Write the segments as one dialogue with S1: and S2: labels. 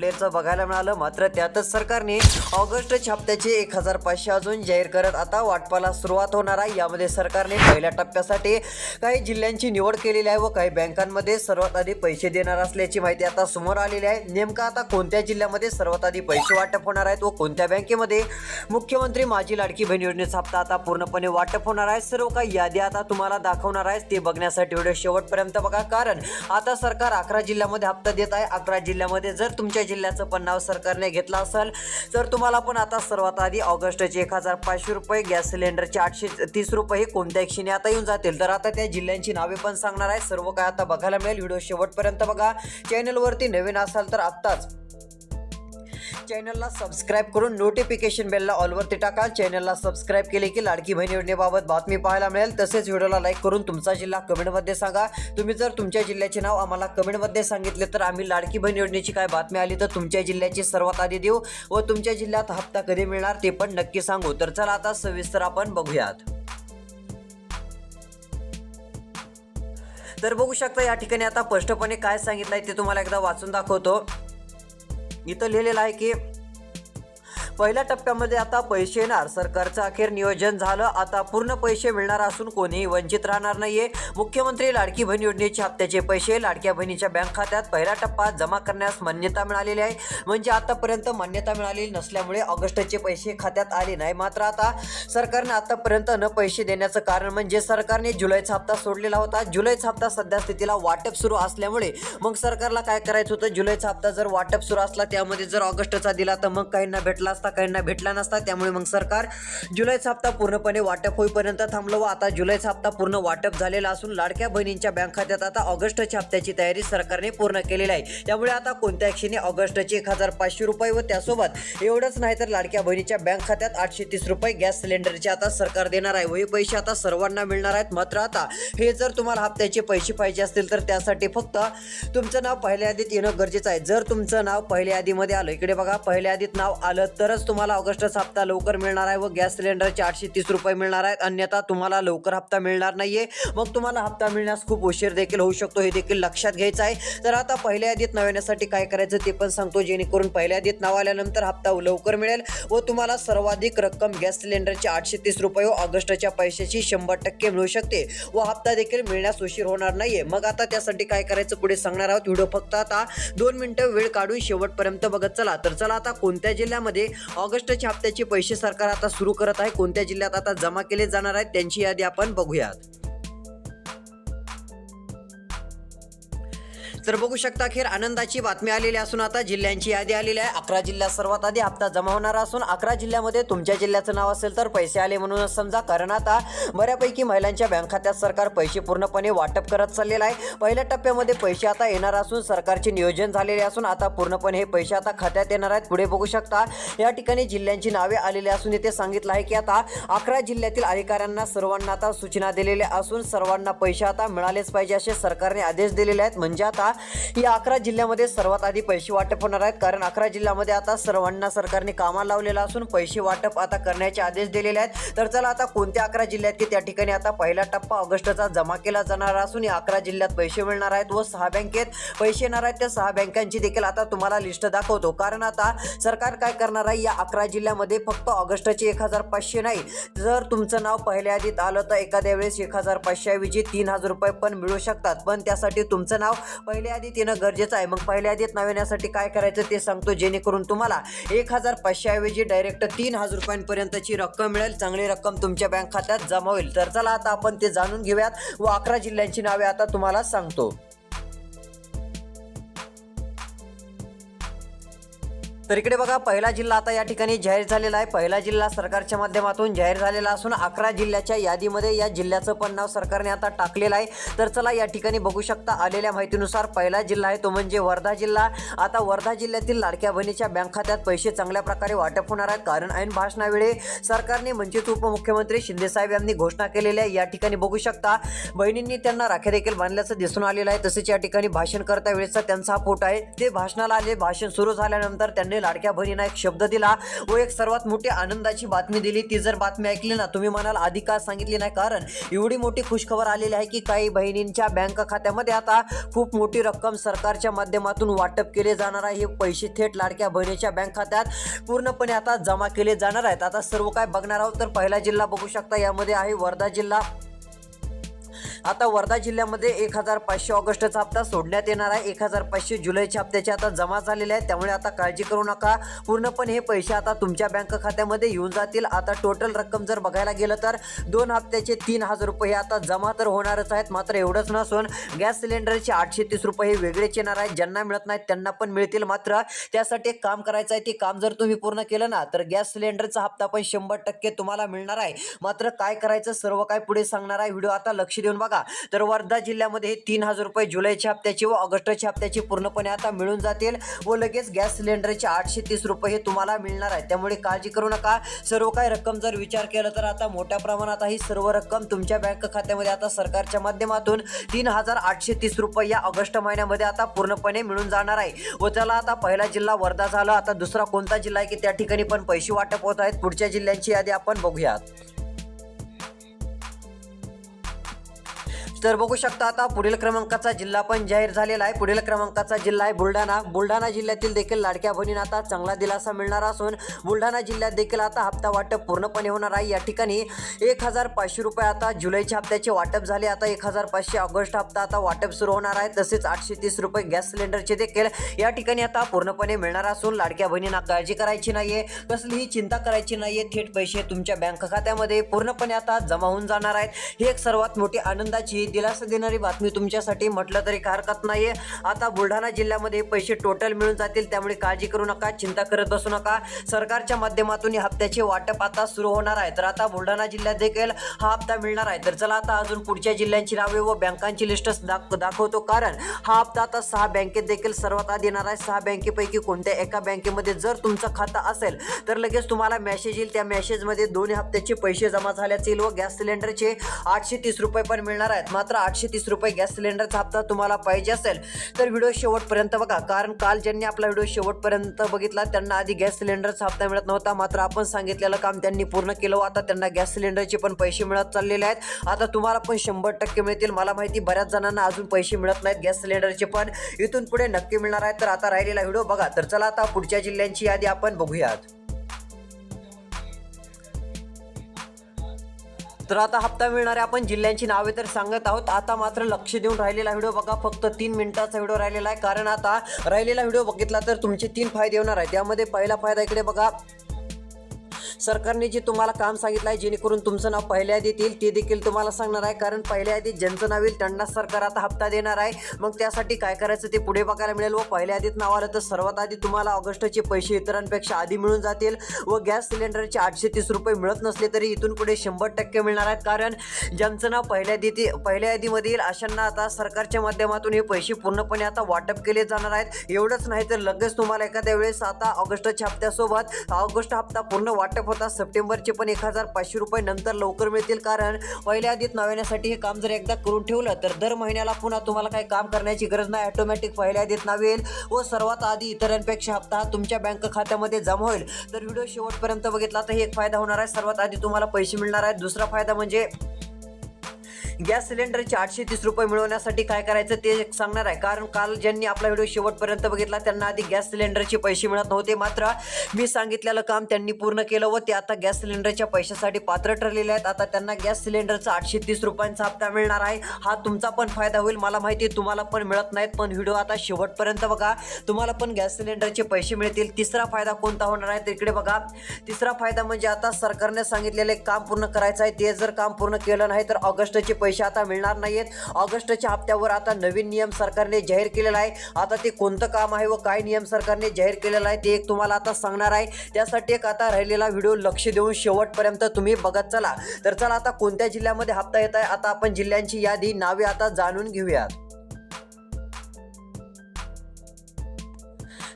S1: आपल्याचं बघायला मिळालं मात्र त्यातच सरकारने ऑगस्ट छाप्त्याचे एक हजार पाचशे अजून जाहीर करत आता वाटपाला सुरुवात होणार आहे. यामध्ये सरकारने पहिल्या टप्प्यासाठी काही जिल्ह्यांची निवड केलेली आहे व काही बँकांमध्ये सर्वात आधी पैसे देणार असल्याची माहिती आता समोर आलेली आहे. नेमका आता कोणत्या जिल्ह्यामध्ये सर्वात आधी पैसे वाटप होणार आहेत व कोणत्या बँकेमध्ये? मुख्यमंत्री माझी लाडकी बहीण योजनेचा हप्ता आता पूर्णपणे वाटप होणार आहे. सर्व काही यादी आता तुम्हाला दाखवणार आहे. ते बघण्यासाठी व्हिडिओ शेवटपर्यंत बघा. कारण आता सरकार अकरा जिल्ह्यामध्ये हप्ता देत आहे. अकरा जिल्ह्यामध्ये जर तुमच्या जिल्ह्याचं पण नाव सरकारने घेतलं असेल. तर तुम्हाला पण आता सर्वात आधी ऑगस्टचे एक हजार पाचशे रुपये गॅस सिलेंडरचे आठशे तीस रुपये कोणत्या क्षणी आता येऊन जातील? तर आता त्या जिल्ह्यांची नावे पण सांगणार आहे. सर्व काय आता बघायला मिळेल. व्हिडिओ शेवटपर्यंत बघा. चॅनलवरती नवीन असाल तर आत्ताच चॅनलला सबस्क्राईब करून नोटिफिकेशन बेलला ऑलवरती टाका. चॅनलला सबस्क्राईब केले की लाडकी बहीण योजनेबाबत बातमी पाहायला मिळेल. तसेच व्हिडिओला लाईक करून तुमचा जिल्हा कमेंटमध्ये सांगा. तुम्ही जर तुमच्या जिल्ह्याचे नाव आम्हाला कमेंटमध्ये सांगितले तर आम्ही लाडकी बहीण योजनेची काय बातमी आली तर तुमच्या जिल्ह्याची सर्वात आधी देऊ व तुमच्या जिल्ह्यात हप्ता कधी मिळणार ते पण नक्की सांगू. तर चला आता सविस्तर आपण बघूयात. तर बघू शकता या ठिकाणी आता स्पष्टपणे काय सांगितलं आहे ते तुम्हाला एकदा वाचून दाखवतो. इथं लिहिलेलं आहे की पहिल्या टप्प्यामध्ये आता पैसे येणार. सरकारचं अखेर नियोजन झालं. आता पूर्ण पैसे मिळणार असून कोणीही वंचित राहणार नाहीये. मुख्यमंत्री लाडकी बहीण योजनेचे हप्त्याचे पैसे लाडक्या बहिणीच्या बँक खात्यात पहिल्या टप्पा जमा करण्यास मान्यता मिळालेली आहे. म्हणजे आतापर्यंत मान्यता मिळालेली नसल्यामुळे ऑगस्टचे पैसे खात्यात आले नाही. मात्र आता सरकारने आतापर्यंत न पैसे देण्याचं कारण म्हणजे सरकारने जुलैचा हप्ता सोडलेला होता. जुलैचा हप्ता सध्या स्थितीला वाटप सुरू असल्यामुळे मग सरकारला काय करायचं होतं? जुलैचा हप्ता जर वाटप सुरू असला त्यामध्ये जर ऑगस्टचा दिला तर मग काहींना भेटला असता काहींना भेटला नसता. त्यामुळे मग सरकार जुलैचा हप्ता पूर्णपणे वाटप होईपर्यंत थांबलं व आता जुलैचा हप्ता पूर्ण वाटप झालेला असून लाडक्या बहिणींच्या बँक खात्यात आता ऑगस्टच्या हप्त्याची तयारी सरकारने पूर्ण केलेली आहे. त्यामुळे आता कोणत्या क्षणी ऑगस्टचे एक हजार पाचशे रुपये व त्यासोबत एवढंच नाही तर लाडक्या बहिणीच्या बँक खात्यात आठशे तीस रुपये गॅस सिलेंडरचे आता सरकार देणार आहे व हे पैसे आता सर्वांना मिळणार आहेत. मात्र आता हे जर तुम्हाला हप्त्याचे पैसे पाहिजे असतील तर त्यासाठी फक्त तुमचं नाव पहिल्या यादीत येणं गरजेचं आहे. जर तुमचं नाव पहिल्या यादीमध्ये आलं इकडे बघा पहिल्या यादीत नाव आलं तरच तुम्हाला ऑगस्टचा हप्ता लवकर मिळणार आहे व गॅस सिलेंडरचे आठशे तीस रुपये मिळणार आहेत अन्यथा तुम्हाला लवकर हप्ता मिळणार नाहीये. मग तुम्हाला हप्ता मिळण्यास खूप उशीर देखील होऊ शकतो हे देखील लक्षात घ्यायचं आहे. तर आता पहिल्या यादीत नाव येण्यासाठी काय करायचं ते पण सांगतो. जेणेकरून पहिल्या यादीत नाव आल्यानंतर हप्ता लवकर मिळेल व तुम्हाला सर्वाधिक रक्कम गॅस सिलेंडरचे आठशे तीस रुपये व ऑगस्टच्या पैशाची शंभर टक्के मिळू शकते व हप्ता देखील मिळण्यास उशीर होणार नाहीये. मग आता त्यासाठी काय करायचं पुढे सांगणार आहोत. व्हिडिओ फक्त आता दोन मिनिटं वेळ काढून शेवटपर्यंत बघत चला. तर चला आता कोणत्या जिल्ह्यामध्ये ऑगस्टच्या हप्त्याचे पैसे सरकार आता सुरू करत आहे. कोणत्या जिल्ह्यात आता जमा केले जाणार आहेत त्यांची यादी आपण बघूयात. तर बघू शकता अखेर आनंदाची बातमी आलेली असून आता जिल्ह्यांची यादी आलेली आहे. अकरा जिल्ह्यात सर्वात आधी हप्ता जमा होणार असून अकरा जिल्ह्यामध्ये तुमच्या जिल्ह्याचं नाव असेल तर पैसे आले म्हणूनच समजा कारण आता बऱ्यापैकी महिलांच्या बँक खात्यात सरकार पैसे पूर्णपणे वाटप करत चाललेलं आहे. पहिल्या टप्प्यामध्ये पैसे आता येणार असून सरकारचे नियोजन झालेले असून आता पूर्णपणे हे पैसे आता खात्यात येणार आहेत. पुढे बघू शकता या ठिकाणी जिल्ह्यांची नावे आलेली असून इथे सांगितलं आहे की आता अकरा जिल्ह्यातील अधिकाऱ्यांना सर्वांना आता सूचना दिलेल्या असून सर्वांना पैसे आता मिळालेच पाहिजे असे सरकारने आदेश दिलेले आहेत. म्हणजे आता या अकरा जिल्ह्यामध्ये सर्वात आधी पैसे वाटप होणार आहेत. कारण अकरा जिल्ह्यामध्ये आता सर्वांना सरकारने कामाला लावलेला असून पैसे वाटप आता करण्याचे आदेश दिलेले आहेत. तर चला आता कोणत्या अकरा जिल्ह्यात की त्या ठिकाणी आता पहिला टप्पा ऑगस्टचा जमा केला जाणार असून या अकरा जिल्ह्यात पैसे मिळणार आहेत व सहा बँकेत पैसे येणार आहेत. त्या सहा बँकांची देखील आता तुम्हाला लिस्ट दाखवतो. कारण आता सरकार काय करणार आहे? या अकरा जिल्ह्यामध्ये फक्त ऑगस्टचे एक हजार पाचशे नाही. जर तुमचं नाव पहिल्या यादीत आलं तर एखाद्या वेळेस एक हजार पाचशेऐवजी तीन हजार रुपये पण मिळू शकतात. पण त्यासाठी तुमचं नाव पहिल्या पहिल्या यादीत येणं गरजेचं आहे. मग पहिल्या यादीत नाव येण्यासाठी काय करायचं ते सांगतो जेणेकरून तुम्हाला एक हजार पाचशेऐवजी डायरेक्ट तीन हजार रुपयांपर्यंतची रक्कम मिळेल. चांगली रक्कम तुमच्या बँक खात्यात जमा होईल. तर चला आता आपण ते जाणून घेऊयात व अकरा जिल्ह्यांची नावे आता तुम्हाला सांगतो. तर इकडे बघा पहिला जिल्हा आता या ठिकाणी जाहीर झालेला आहे. पहिला जिल्हा सरकारच्या माध्यमातून जाहीर झालेला असून अकरा जिल्ह्याच्या यादीमध्ये या जिल्ह्याचं पण नाव सरकारने आता टाकलेलं आहे. तर चला या ठिकाणी बघू शकता आलेल्या माहितीनुसार पहिला जिल्हा आहे तो म्हणजे वर्धा जिल्हा. आता वर्धा जिल्ह्यातील लाडक्या बहिणीच्या बँक खात्यात पैसे चांगल्या प्रकारे वाटप होणार आहेत. कारण ऐन भाषणावेळी सरकारने म्हणजेच उपमुख्यमंत्री शिंदेसाहेब यांनी घोषणा केलेली आहे या ठिकाणी बघू शकता. बहिणींनी त्यांना राख्या देखील बांधल्याचं दिसून आलेलं आहे. तसेच या ठिकाणी भाषण करता वेळेचा त्यांचा हा फोटो आहे. ते भाषणाला आले भाषण सुरू झाल्यानंतर त्यांनी लाडक्या बहिणींना एक शब्द दिला व एक सर्वात मोठी आनंदाची बातमी दिली. ती जर बातमी ऐकली ना तुम्ही म्हणाल आधी का सांगितली नाही? कारण एवढी मोठी खुशखबर आलेली आहे की काही बहिणींच्या बँक खात्यामध्ये आता खूप मोठी रक्कम सरकारच्या माध्यमातून वाटप केले जाणार आहे. हे पैसे थेट लाडक्या बहिणीच्या बँक खात्यात पूर्णपणे आता जमा केले जाणार आहेत. आता सर्व काय बघणार आहोत तर पहिला जिल्हा बघू शकता. यामध्ये आहे वर्धा जिल्हा. आता वर्धा जिल्ह्यामध्ये एक हजार पाचशे ऑगस्टचा हप्ता सोडण्यात येणार आहे. एक हजार पाचशे जुलैच्या हप्त्याचे आता जमा झालेले आहेत. त्यामुळे आता काळजी करू नका. पूर्णपणे हे पैसे आता तुमच्या बँक खात्यामध्ये येऊन जातील. आता टोटल रक्कम जर बघायला गेलं तर दोन हप्त्याचे तीन हजार रुपये आता जमा तर होणारच आहेत. मात्र एवढंच नसून गॅस सिलेंडरचे आठशे तीस रुपये हे वेगळेच येणार आहेत. ज्यांना मिळत नाहीत त्यांना पण मिळतील. मात्र त्यासाठी एक काम करायचं आहे. ते काम जर तुम्ही पूर्ण केलं ना तर गॅस सिलेंडरचा हप्ता पण शंभर टक्के तुम्हाला मिळणार आहे. मात्र काय करायचं? सर्व काय पुढे सांगणार आहे. व्हिडिओ आता लक्ष देऊन बघा. तर वर्धा जिल्ह्यामध्ये तीन हजार रुपये जुलैच्या हप्त्याची व ऑगस्टच्या हप्त्याची पूर्णपणे आता मिळून जातील व लगेच गॅस सिलेंडरचे आठशे तीस रुपये हे तुम्हाला मिळणार आहे त्यामुळे काळजी करू नका. सर्व काही रक्कम जर विचार केला तर आता मोठ्या प्रमाणात ही सर्व रक्कम तुमच्या बँक खात्यामध्ये आता सरकारच्या माध्यमातून तीन हजार आठशे तीस रुपये या ऑगस्ट महिन्यामध्ये आता पूर्णपणे मिळून जाणार आहे. व त्याला आता पहिला जिल्हा वर्धा झाला. आता दुसरा कोणता जिल्हा आहे की त्या ठिकाणी पण पैसे वाटप होत आहेत? पुढच्या जिल्ह्यांची यादी आपण बघूयात. तर बघू शकता आता पुढील क्रमांकाचा जिल्हा पण जाहीर झालेला आहे. पुढील क्रमांकाचा जिल्हा आहे बुलढाणा. बुलढाणा जिल्ह्यातील देखील लाडक्या बहिणींना आता चांगला दिलासा मिळणार असून बुलढाणा जिल्ह्यात देखील आता हप्ता वाटप पूर्णपणे होणार आहे. या ठिकाणी एक हजार पाचशे रुपये आता जुलैच्या हप्त्याचे वाटप झाले. आता एक हजार पाचशे ऑगस्ट हप्ता आता वाटप सुरू होणार आहे. तसेच आठशे तीस रुपये गॅस सिलेंडरचे देखील या ठिकाणी आता पूर्णपणे मिळणार असून लाडक्या बहिणींना काळजी करायची नाहीये. कसलीही चिंता करायची नाहीये. थेट पैसे तुमच्या बँक खात्यामध्ये पूर्णपणे आता जमा होऊन जाणार आहेत. ही एक सर्वात मोठी आनंदाची दिलासा देणारी बातमी तुमच्यासाठी म्हटलं तरी काही हरकत नाहीये. आता बुलढाणा जिल्ह्यामध्ये पैसे टोटल मिळून जातील त्यामुळे काळजी करू नका चिंता करत बसू नका. सरकारच्या माध्यमातून या हप्त्याचे वाटप आता सुरू होणार आहे. तर आता बुलढाणा जिल्ह्यात देखील हा हप्ता मिळणार आहे. तर चला आता अजून पुढच्या जिल्ह्यांची नावे व बँकांची लिस्ट दाख दाखवतो. कारण हा हप्ता आता सहा बँकेत देखील सर्वात आधी येणार आहे. सहा बँकेपैकी कोणत्या एका बँकेमध्ये जर तुमचं खातं असेल तर लगेच तुम्हाला मेसेज येईल. त्या मेसेजमध्ये दोन्ही हप्त्याचे पैसे जमा झाल्याचे व गॅस सिलेंडरचे आठशे तीस रुपये पण मिळणार आहेत. मात्र आठशे तीस रुपये गॅस सिलेंडरचा हप्ता तुम्हाला पाहिजे असेल तर व्हिडिओ शेवटपर्यंत बघा. कारण काल ज्यांनी आपला व्हिडिओ शेवटपर्यंत बघितला त्यांना आधी गॅस सिलेंडरचा हप्ता मिळत नव्हता. मात्र आपण सांगितलेलं काम त्यांनी पूर्ण केलं आता त्यांना गॅस सिलेंडरचे पण पैसे मिळत चाललेले आहेत. आता तुम्हाला पण शंभर टक्के मिळतील. मला माहिती बऱ्याच जणांना अजून पैसे मिळत नाहीत गॅस सिलेंडरचे पण इथून पुढे नक्की मिळणार आहेत. तर आता राहिलेला व्हिडिओ बघा. तर चला आता पुढच्या जिल्ह्यांची यादी आपण बघूयात. तर आता हप्ता मिळणाऱ्या आपण जिल्ह्यांची नावे तर सांगत आहोत. आता मात्र लक्ष देऊन राहिलेला व्हिडिओ बघा. फक्त तीन मिनिटाचा व्हिडिओ राहिलेला आहे. कारण आता राहिलेला व्हिडिओ बघितला तर तुमचे तीन फायदे होणार आहे त्यामध्ये पहिला फायदा इकडे बघा. सरकारने जे तुम्हाला काम सांगितलं आहे जेणेकरून तुमचं नाव पहिल्या यादीत येईल ते देखील तुम्हाला सांगणार आहे. कारण पहिल्या यादीत ज्यांचं नाव येईल त्यांना सरकार आता हप्ता देणार आहे. मग त्यासाठी काय करायचं ते पुढे बघायला मिळेल. व पहिल्या यादीत नाव आलं तर सर्वात आधी तुम्हाला ऑगस्टचे पैसे इतरांपेक्षा आधी मिळून जातील. व गॅस सिलेंडरचे आठशे तीस रुपये मिळत नसले तरी इथून पुढे शंभर टक्के मिळणार आहेत. कारण ज्यांचं नाव पहिल्या यादीत पहिल्या यादीमध्ये येईल अशांना आता सरकारच्या माध्यमातून हे पैसे पूर्णपणे आता वाटप केले जाणार आहेत. एवढंच नाही तर लगेच तुम्हाला एखाद्या वेळेस आता ऑगस्टच्या हप्त्यासोबत ऑगस्ट हप्ता पूर्ण वाटप होता. सप्टेंबरचे पण एक हजार पाचशे रुपये नंतर लवकर मिळतील कारण पहिल्या आधीत नाविण्यासाठी हे काम जर एकदा करून ठेवलं तर दर महिन्याला पुन्हा तुम्हाला काही काम करण्याची गरज नाही. ऑटोमॅटिक पहिल्या आधीत नाव येईल व सर्वात आधी इतरांपेक्षा हप्ता हा तुमच्या बँक खात्यामध्ये जमा होईल. तर व्हिडिओ शेवटपर्यंत बघितला तर हे एक फायदा होणार आहे. सर्वात आधी तुम्हाला पैसे मिळणार आहेत दुसरा फायदा म्हणजे गॅस सिलेंडरचे आठशे तीस रुपये मिळवण्यासाठी काय करायचं ते सांगणार आहे. कारण काल ज्यांनी आपला व्हिडिओ शेवटपर्यंत बघितला त्यांना आधी गॅस सिलेंडरचे पैसे मिळत नव्हते. मात्र मी सांगितलेलं काम त्यांनी पूर्ण केलं व ते आता गॅस सिलेंडरच्या पैशासाठी पात्र ठरलेले आहेत. आता त्यांना गॅस सिलेंडरचा आठशे तीस रुपयांचा हप्ता मिळणार आहे. हा तुमचा पण फायदा होईल. मला माहिती तुम्हाला पण मिळत नाहीत पण व्हिडिओ आता शेवटपर्यंत बघा. तुम्हाला पण गॅस सिलेंडरचे पैसे मिळतील. तिसरा फायदा कोणता होणार आहे तिकडे बघा. तिसरा फायदा म्हणजे आता सरकारने सांगितलेले काम पूर्ण करायचं आहे. ते जर काम पूर्ण केलं नाही तर ऑगस्टचे पैसे पैसे आता मिळणार नाहीत ऑगस्टच्या हप्त्यावर आता नवीन नियम सरकारने जाहीर केलेला आहे. आता ते कोणतं काम आहे व काय नियम सरकारने जाहीर केलेला आहे ते एक तुम्हाला आता सांगणार आहे. त्यासाठी एक आता राहिलेला व्हिडिओ लक्ष देऊन शेवटपर्यंत तुम्ही बघत चला. तर चला आता कोणत्या जिल्ह्यामध्ये हप्ता येत आहे? आता आपण जिल्ह्यांची यादी नावे आता जाणून घेऊयात.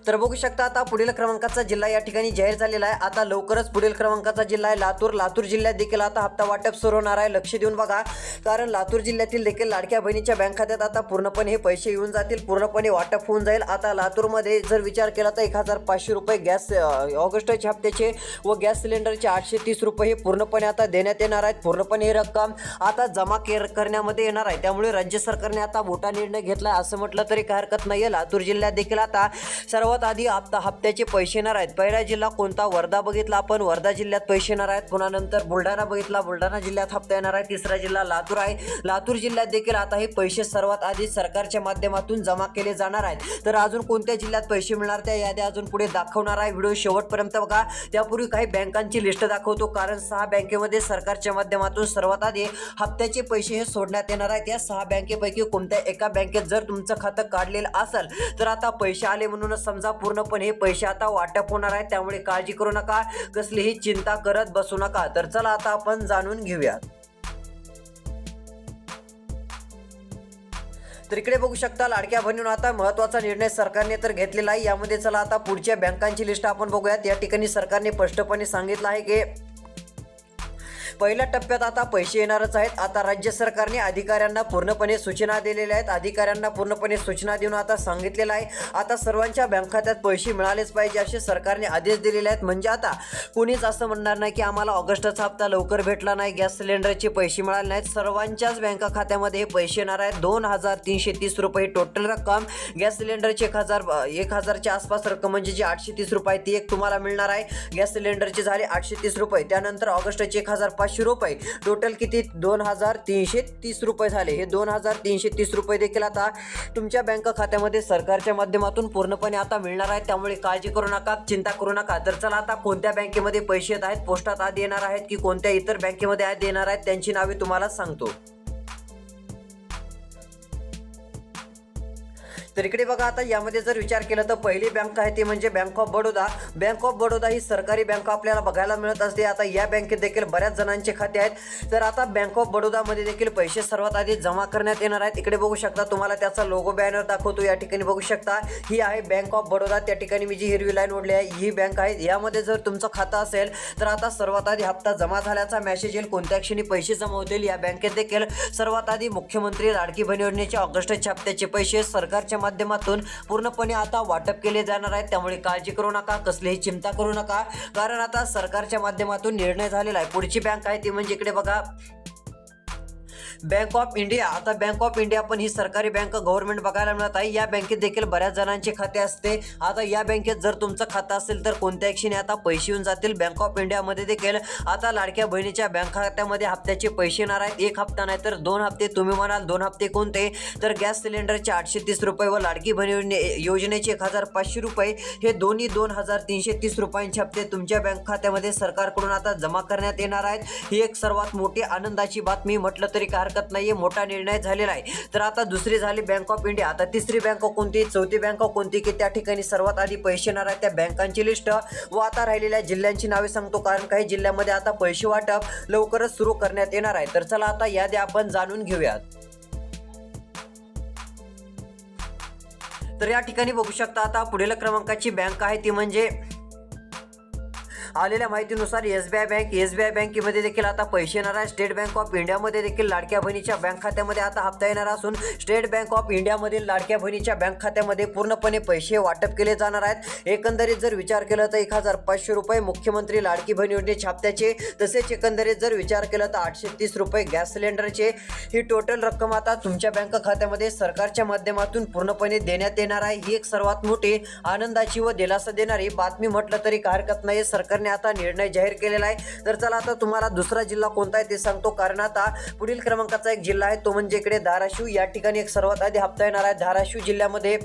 S1: तर बघू शकता आता पुढील क्रमांकाचा जिल्हा या ठिकाणी जाहीर झालेला आहे. आता लवकरच पुढील क्रमांकाचा जिल्हा आहे लातूर. लातूर जिल्ह्यात देखील आता हप्ता वाटप सुरू होणार आहे. लक्ष देऊन बघा. कारण लातूर जिल्ह्यातील देखील लाडक्या बहिणीच्या बँक खात्यात आता पूर्णपणे हे पैसे येऊन जातील. पूर्णपणे वाटप होऊन जाईल. आता लातूरमध्ये जर विचार केला तर एक हजार पाचशे रुपये गॅस ऑगस्टच्या हप्त्याचे व गॅस सिलेंडरचे आठशे तीस रुपये हे पूर्णपणे आता देण्यात येणार आहेत. पूर्णपणे ही रक्कम आता जमा केर करण्यामध्ये येणार आहे. त्यामुळे राज्य सरकारने आता मोठा निर्णय घेतला आहे. असं म्हटलं तरी काय हरकत नाही आहे लातूर जिल्ह्यात देखील आता सर्व सर्वात आधी आता हप्त्याचे पैसे येणार आहेत. पहिला जिल्हा कोणता? वर्धा बघितला आपण. वर्धा जिल्ह्यात पैसे येणार आहेत. पुन्हा नंतर बुलढाणा बघितला. बुलढाणा जिल्ह्यात हप्ता येणार आहे. तिसरा जिल्हा लातूर आहे. लातूर जिल्ह्यात देखील आता हे पैसे सर्वात आधी सरकारच्या माध्यमातून जमा केले जाणार आहेत. तर अजून कोणत्या जिल्ह्यात पैसे मिळणार? त्या याद्या अजून पुढे दाखवणार आहे. व्हिडिओ शेवटपर्यंत बघा. त्यापूर्वी काही बँकांची लिस्ट दाखवतो. कारण सहा बँकेमध्ये सरकारच्या माध्यमातून सर्वात आधी हप्त्याचे पैसे हे सोडण्यात येणार आहेत. या सहा बँकेपैकी कोणत्या एका बँकेत जर तुमचं खातं काढलेलं असेल तर आता पैसे आले म्हणूनच समजा पूर्णपणे हे पैसे आता वाटप होणार आहेत. त्यामुळे काळजी करू नका. कसलीही चिंता करत बसू नका. तर चला आता आपण जाणून घेऊयात तर इकडे बघू शकता लाडक्या बहिणीनं आता महत्त्वाचा निर्णय सरकारने तर घेतलेला आहे. यामध्ये चला आता पुढच्या बँकांची लिस्ट आपण बघूयात. या ठिकाणी सरकारने स्पष्टपणे सांगितलं आहे की पहिल्या टप्प्यात आता पैसे येणारच आहेत. आता राज्य सरकारने अधिकाऱ्यांना पूर्णपणे सूचना दिलेल्या आहेत. अधिकाऱ्यांना पूर्णपणे सूचना देऊन आता सांगितलेलं आहे. आता सर्वांच्या बँक खात्यात पैसे मिळालेच पाहिजे असे सरकारने आदेश दिलेले आहेत. म्हणजे आता कुणीच असं म्हणणार नाही की आम्हाला ऑगस्टचा हप्ता लवकर भेटला नाही. गॅस सिलेंडरचे पैसे मिळाले नाहीत. सर्वांच्याच बँक खात्यामध्ये हे पैसे येणार आहेत. दोन हजार तीनशे तीस रुपये टोटल रक्कम. गॅस सिलेंडरची एक हजार एक हजारच्या आसपास रक्कम म्हणजे जी आठशे तीस रुपये ती एक तुम्हाला मिळणार आहे. गॅस सिलेंडरचे झाले आठशे तीस रुपये. त्यानंतर ऑगस्टचे एक हजार पाचशे रुपये. टोटल किती? दोन हजार तीनशे तीस रुपये झाले. हे दोन हजार तीनशे तीस रुपये देखील आता तुमच्या बँक खात्यामध्ये सरकारच्या माध्यमातून पूर्णपणे आता मिळणार आहेत. त्यामुळे काळजी करू नका चिंता करू नका. तर चला आता कोणत्या बँकेमध्ये पैसे येत आहेत पोस्टात आधी येणार आहेत की कोणत्या इतर बँकेमध्ये आधी येणार आहेत त्यांची नावे तुम्हाला सांगतो. तर इकडे बघा आता यामध्ये जर विचार केला तर पहिली बँक आहे ती म्हणजे bank of Baroda bank of Baroda ही सरकारी बँक आपल्याला बघायला मिळत असते. आता या बँकेत देखील बऱ्याच जणांचे खाते आहेत. तर आता बँक ऑफ बडोदामध्ये देखील पैसे सर्वात आधी जमा करण्यात येणार आहेत. इकडे बघू शकता तुम्हाला त्याचा लोगो बॅनर दाखवतो. या ठिकाणी बघू शकता ही आहे बँक ऑफ बडोदा त्या ठिकाणी मी जी हिरवी लाईन ओढली आहे ही बँक आहे. यामध्ये जर तुमचं खातं असेल तर आता सर्वात आधी हप्ता जमा झाल्याचा मेसेज येईल. कोणत्या क्षणी पैसे जमा होतील या बँकेत देखील सर्वात आधी मुख्यमंत्री लाडकी बहीण योजनेच्या ऑगस्टच्या हप्त्याचे पैसे सरकारच्या माध्यमातून पूर्णपणे आता वाटप केले जाणार आहेत त्यामुळे काळजी करू नका कसलीही चिंता करू नका. कारण आता सरकारच्या माध्यमातून निर्णय झालेला आहे. पुढची बँक आहे ती म्हणजे इकडे बघा. बँक ऑफ इंडिया आता बँक ऑफ इंडिया पण ही सरकारी बँक गव्हर्नमेंट बघायला मिळत आहे. या बँकेत देखील बऱ्याच जणांचे खाते असते. आता या बँकेत जर तुमचं खातं असेल तर कोणत्या क्षणी आता पैसे येऊन जातील? बँक ऑफ इंडियामध्ये देखील आता लाडक्या बहिणीच्या बँक खात्यामध्ये हप्त्याचे पैसे येणार आहेत. एक हप्ता नाही तर दोन हप्ते. तुम्ही म्हणाल दोन हप्ते कोणते? तर गॅस सिलेंडरचे आठशे तीस रुपये व लाडकी बहिणी योजनेचे एक हजार पाचशे रुपये. हे दोन्ही दोन हजार तीनशे तीस रुपयांचे हप्ते तुमच्या बँक खात्यामध्ये सरकारकडून आता जमा करण्यात येणार आहेत. ही एक सर्वात मोठी आनंदाची बातमी म्हटलं तरी कार हरकत नाहीये मोठा निर्णय झालेला आहे. तर आता दुसरी झाली बँक ऑफ इंडिया आता तिसरी बँक कोणती चौथी बँक कोणती की त्या ठिकाणी सर्वात आधी पैसे येणार आहेत त्या बँकांची लिस्ट व आता राहिलेल्या जिल्ह्यांची नावे सांगतो कारण काही जिल्ह्यामध्ये आता पैसे वाटप लवकरच सुरू करण्यात येणार आहे. तर चला आता यादी आपण जाणून घेऊयात. तर या ठिकाणी बघू शकता आता पुढील क्रमांकाची बँक आहे ती म्हणजे आलेल्या माहितीनुसार S B I bank S B I बँकेमध्ये देखील आता पैसे येणार आहे. स्टेट बँक ऑफ इंडियामध्ये देखील लाडक्या बहिणीच्या बँक खात्यामध्ये आता हप्ता येणार असून स्टेट बँक ऑफ इंडियामधील लाडक्या बहिणीच्या बँक खात्यामध्ये पूर्णपणे पैसे वाटप केले जाणार आहेत. एकंदरीत जर विचार केला तर एक हजार पाचशे रुपये मुख्यमंत्री लाडकी बहीण योजनेच्या हप्त्याचे तसेच एकंदरीत जर विचार केला तर आठशे तीस रुपये गॅस सिलेंडरचे. ही टोटल रक्कम आता तुमच्या बँक खात्यामध्ये सरकारच्या माध्यमातून पूर्णपणे देण्यात येणार आहे. ही एक सर्वात मोठी आनंदाची व दिलासा देणारी बातमी म्हटलं तरी काय हरकत नाही सरकारने आता निर्णय जाहीर केलेला आहे. तर चला आता तुम्हाला दुसरा जिल्हा कोणता आहे ते सांगतो. कारण आता पुढील क्रमांकाचा एक जिल्हा आहे. तो म्हणजे इकडे धाराशिव. या ठिकाणी एक सर्वात आधी हप्ता येणार आहे. धाराशिव जिल्ह्यामध्ये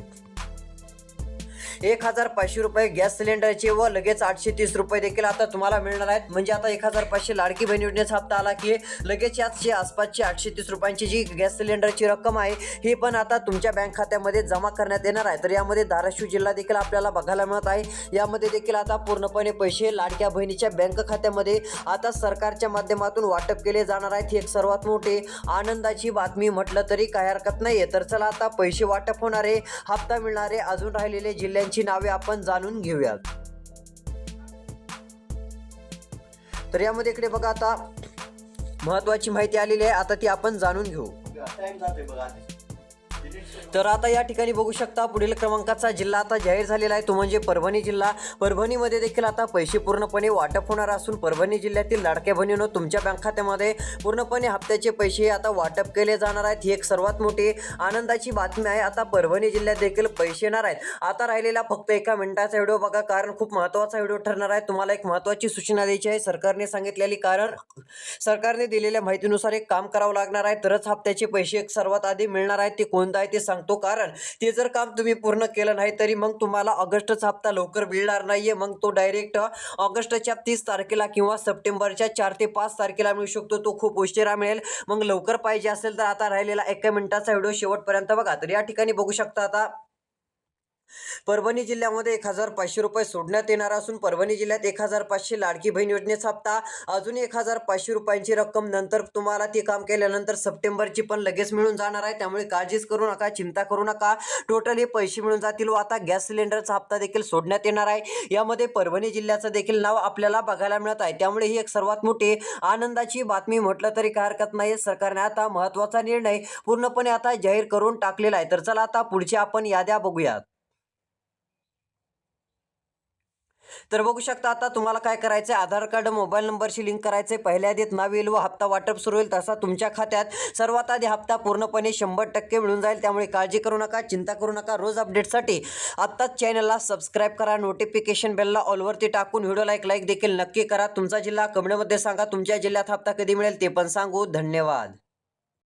S1: एक हजार पाचशे रुपये गॅस सिलेंडरचे व लगेच आठशे तीस रुपये देखील आता तुम्हाला मिळणार आहेत. म्हणजे आता एक हजार पाचशे लाडकी बहीण योजनेचा हप्ता आला की लगेच याचे आसपासची आठशे तीस रुपयांची जी गॅस सिलेंडरची रक्कम आहे ही पण आता तुमच्या बँक खात्यामध्ये जमा करण्यात येणार आहे. तर यामध्ये धाराशिव जिल्हा देखील आपल्याला बघायला मिळत आहे. यामध्ये देखील आता पूर्णपणे पैसे लाडक्या बहिणीच्या बँक खात्यामध्ये आता सरकारच्या माध्यमातून वाटप केले जाणार आहेत. ही एक सर्वात मोठी आनंदाची बातमी म्हटलं तरी काय हरकत नाही तर चला आता पैसे वाटप होणारे हप्ता मिळणारे अजून राहिलेले जिल्ह्यांचे त्यांची नावे आपण जाणून घेऊयात. तर यामध्ये इकडे बघा आता महत्वाची माहिती आलेली आहे आता ती आपण जाणून घेऊ. तर आता या ठिकाणी बघू शकता पुढील क्रमांकाचा जिल्हा आता जाहीर झालेला आहे. तो म्हणजे परभणी जिल्हा. परभणीमध्ये देखील आता पैसे पूर्णपणे वाटप होणार असून परभणी जिल्ह्यातील लाडक्या बहिणीनं तुमच्या बँक खात्यामध्ये पूर्णपणे हप्त्याचे पैसे आता वाटप केले जाणार आहेत. ही एक सर्वात मोठी आनंदाची बातमी आहे. आता परभणी जिल्ह्यात देखील पैसे येणार आहेत. आता राहिलेला फक्त एका मिनिटाचा व्हिडिओ बघा कारण खूप महत्त्वाचा व्हिडिओ ठरणार आहे. तुम्हाला एक महत्त्वाची सूचना द्यायची आहे. सरकारने सांगितलेली कारण सरकारने दिलेल्या माहितीनुसार एक काम करावं लागणार आहे. तरच हप्त्याचे पैसे एक सर्वात आधी मिळणार आहेत. ते कोणतं आहे? ते सांगतो कारण ते जर काम तुम्ही पूर्ण केलं नाही तरी मग तुम्हाला ऑगस्टचा हप्ता लवकर मिळणार नाहीये. मग तो डायरेक्ट ऑगस्टच्या तीस तारखेला किंवा सप्टेंबरच्या चार ते पाच तारखेला मिळू शकतो. तो खूप उशिरा मिळेल. मग लवकर पाहिजे असेल तर आता राहिलेला एका मिनिटाचा व्हिडिओ शेवटपर्यंत बघा. तर या ठिकाणी बघू शकता आता परभणी जिल्ह्यामध्ये एक हजार पाचशे रुपये सोडण्यात येणार असून परभणी जिल्ह्यात एक हजार पाचशे लाडकी बहीण योजनेचा हप्ता अजून एक हजार पाचशे रुपयांची रक्कम नंतर तुम्हाला ती काम केल्यानंतर सप्टेंबरची पण लगेच मिळून जाणार आहे. त्यामुळे काळजीच करू नका चिंता करू नका. टोटल हे पैसे मिळून जातील व आता गॅस सिलेंडरचा हप्ता देखील सोडण्यात येणार आहे. यामध्ये परभणी जिल्ह्याचं देखील नाव आपल्याला बघायला मिळत आहे. त्यामुळे ही एक सर्वात मोठी आनंदाची बातमी म्हटलं तरी काय हरकत नाही सरकारने आता महत्त्वाचा निर्णय पूर्णपणे आता जाहीर करून टाकलेला आहे. तर चला आता पुढच्या आपण याद्या बघूयात. तर बघू शकता आता तुम्हाला काय करायचं आहे आधार कार्ड मोबाईल नंबरशी लिंक करायचे पहिल्या आधीत नाव येईल व हप्ता वाटप सुरू होईल. तसा तुमच्या खात्यात सर्वात आधी हप्ता पूर्णपणे शंभर टक्के मिळून जाईल. त्यामुळे काळजी करू नका चिंता करू नका. रोज अपडेटसाठी आत्ताच चॅनलला सबस्क्राईब करा. नोटिफिकेशन बेलला ऑलवरती टाकून व्हिडिओला एक लाईक देखील नक्की करा. तुमचा जिल्हा कमेंटमध्ये सांगा. तुमच्या जिल्ह्यात हप्ता कधी मिळेल ते पण सांगू. धन्यवाद.